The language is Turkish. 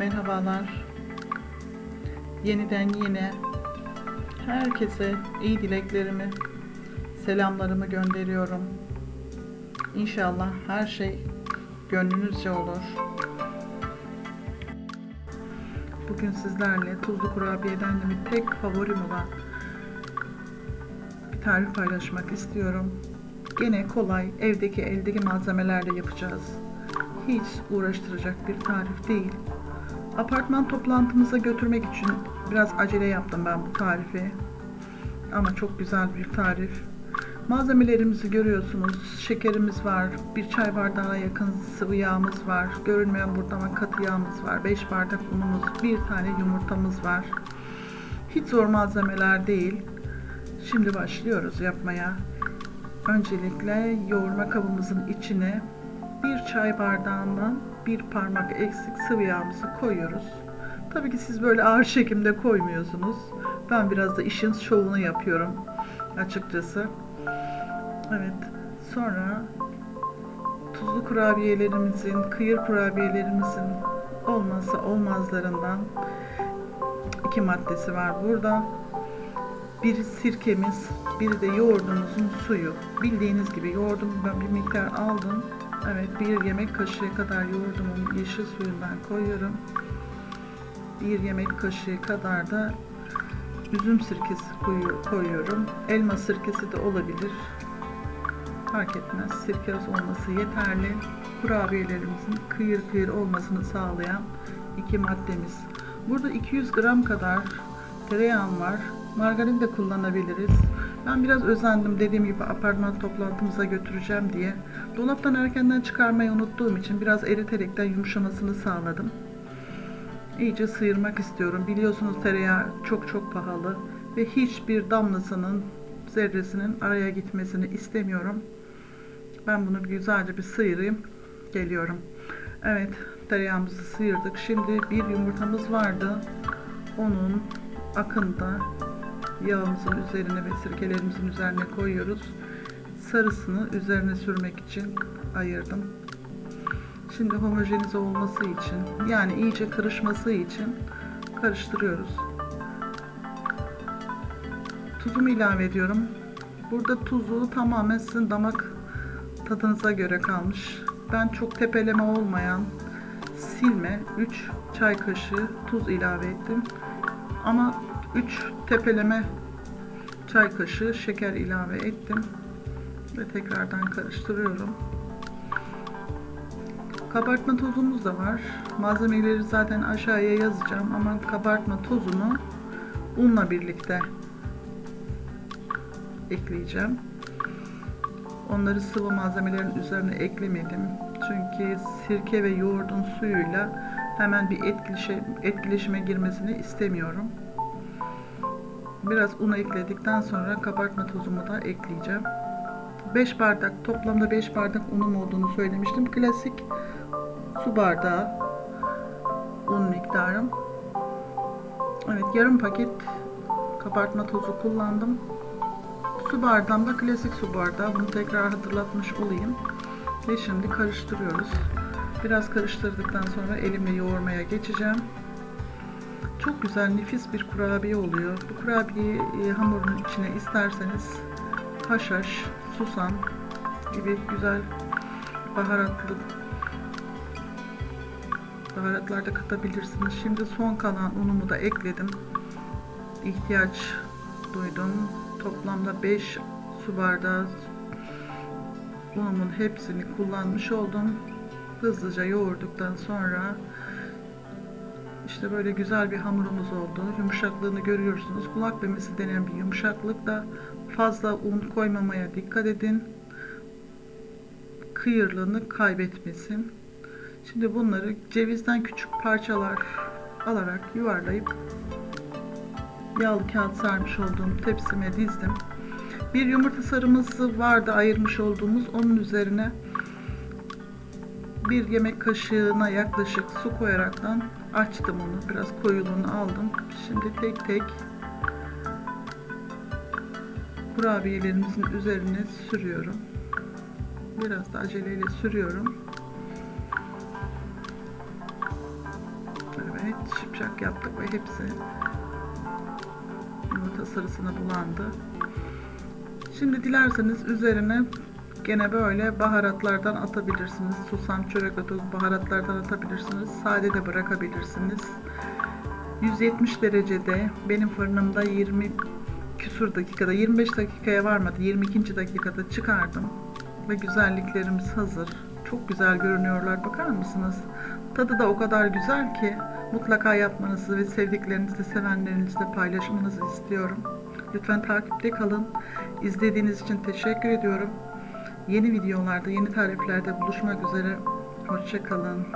merhabalar. Yeniden yine herkese iyi dileklerimi, selamlarımı gönderiyorum. İnşallah her şey gönlünüzce olur. Bugün sizlerle tuzlu kurabiyeden de tek favorim olan bir tarif paylaşmak istiyorum. Gene kolay, evdeki eldeki malzemelerle yapacağız. Hiç uğraştıracak bir tarif değil. Apartman toplantımıza götürmek için biraz acele yaptım ben bu tarifi. Ama çok güzel bir tarif. Malzemelerimizi görüyorsunuz. Şekerimiz var. Bir çay bardağına yakın sıvı yağımız var. Görünmeyen burada ama katı yağımız var. 5 bardak unumuz, bir tane yumurtamız var. Hiç zor malzemeler değil. Şimdi başlıyoruz yapmaya. Öncelikle yoğurma kabımızın içine bir çay bardağından bir parmak eksik sıvı yağımızı koyuyoruz. Tabii ki siz böyle ağır çekimde koymuyorsunuz. Ben biraz da işin şovunu yapıyorum açıkçası. Evet. Sonra tuzlu kurabiyelerimizin, kıyır kurabiyelerimizin olmazsa olmazlarından iki maddesi var burada. Biri sirkemiz, biri de yoğurdumuzun suyu. Bildiğiniz gibi yoğurdum ben bir miktar aldım. Evet bir yemek kaşığı kadar yoğurdumun yeşil suyundan koyuyorum. Bir yemek kaşığı kadar da üzüm sirkesi koyuyorum. Elma sirkesi de olabilir. Fark etmez. Sirke olması yeterli. Kurabiyelerimizin kıyır kıyır olmasını sağlayan iki maddemiz. Burada 200 gram kadar tereyağım var. Margarin de kullanabiliriz. Ben biraz özendim dediğim gibi apartman toplantımıza götüreceğim diye. Dolaptan erkenden çıkarmayı unuttuğum için biraz eriterekten yumuşamasını sağladım. İyice sıyırmak istiyorum. Biliyorsunuz tereyağı çok çok pahalı ve hiçbir damlasının zerresinin araya gitmesini istemiyorum. Ben bunu güzelce bir sıyırayım. Geliyorum. Evet tereyağımızı sıyırdık. Şimdi bir yumurtamız vardı. Onun akında yağımızın üzerine ve sirkelerimizin üzerine koyuyoruz. Sarısını üzerine sürmek için ayırdım. Şimdi homojenize olması için yani iyice karışması için karıştırıyoruz. Tuzumu ilave ediyorum. Burada tuzu tamamen sizin damak tadınıza göre kalmış. Ben çok tepeleme olmayan silme 3 çay kaşığı tuz ilave ettim. Ama 3 tepeleme çay kaşığı şeker ilave ettim ve tekrardan karıştırıyorum. Kabartma tozumuz da var. Malzemeleri zaten aşağıya yazacağım ama kabartma tozunu unla birlikte ekleyeceğim. Onları sıvı malzemelerin üzerine eklemedim. Çünkü sirke ve yoğurdun suyuyla hemen bir etkileşime, girmesini istemiyorum. Biraz un ekledikten sonra kabartma tozumu da ekleyeceğim. 5 bardak toplamda 5 bardak unum olduğunu söylemiştim. Klasik su bardağı un miktarım. Evet yarım paket kabartma tozu kullandım. Su bardağım da klasik su bardağı. Bunu tekrar hatırlatmış olayım. Ve şimdi karıştırıyoruz. Biraz karıştırdıktan sonra elimle yoğurmaya geçeceğim. Çok güzel, nefis bir kurabiye oluyor. Bu kurabiyeyi e, hamurun içine isterseniz haşhaş, susam gibi güzel baharatlı baharatlar da katabilirsiniz. Şimdi son kalan unumu da ekledim. İhtiyaç duydum. Toplamda 5 su bardağı unumun hepsini kullanmış oldum. Hızlıca yoğurduktan sonra işte böyle güzel bir hamurumuz oldu. Yumuşaklığını görüyorsunuz. Kulak memesi denen bir yumuşaklıkta fazla un koymamaya dikkat edin. Kıyırlığını kaybetmesin. Şimdi bunları cevizden küçük parçalar alarak yuvarlayıp yağlı kağıt sarmış olduğum tepsime dizdim. Bir yumurta sarımızı vardı ayırmış olduğumuz onun üzerine bir yemek kaşığına yaklaşık su koyaraktan açtım onu. Biraz koyuluğunu aldım. Şimdi tek tek kurabiyelerimizin üzerine sürüyorum. Biraz da aceleyle sürüyorum. Evet. bıçak yaptık ve hepsi yumurta sarısına bulandı. Şimdi dilerseniz üzerine gene böyle baharatlardan atabilirsiniz. Susam, çörek otu baharatlardan atabilirsiniz. Sade de bırakabilirsiniz. 170 derecede benim fırınımda 20 küsur dakikada 25 dakikaya varmadı 22. dakikada çıkardım ve güzelliklerimiz hazır çok güzel görünüyorlar bakar mısınız tadı da o kadar güzel ki mutlaka yapmanızı ve sevdiklerinizle sevenlerinizle paylaşmanızı istiyorum lütfen takipte kalın izlediğiniz için teşekkür ediyorum yeni videolarda yeni tariflerde buluşmak üzere. Hoşça kalın